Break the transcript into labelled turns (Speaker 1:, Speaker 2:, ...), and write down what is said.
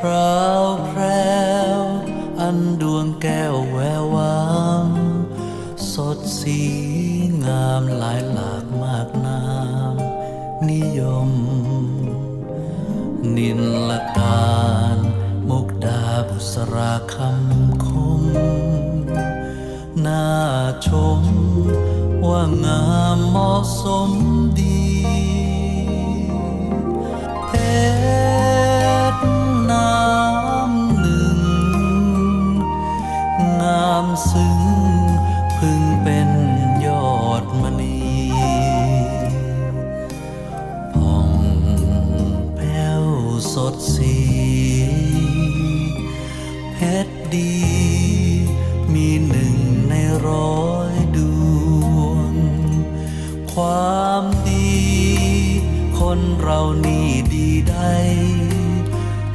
Speaker 1: พราวแพรวอันดวงแก้วแวววามสดสีงามหลายหลากมากนามนิยม นินละการมุกดาบุษราคำคม น่าชม ว่างามเหมาะสมามซึ้งพึงเป็นยอดมณีผ่องแผ้วสดสีเพชรดีมีหนึ่งในร้อยดวง ความดี คนเรานี่ดีได้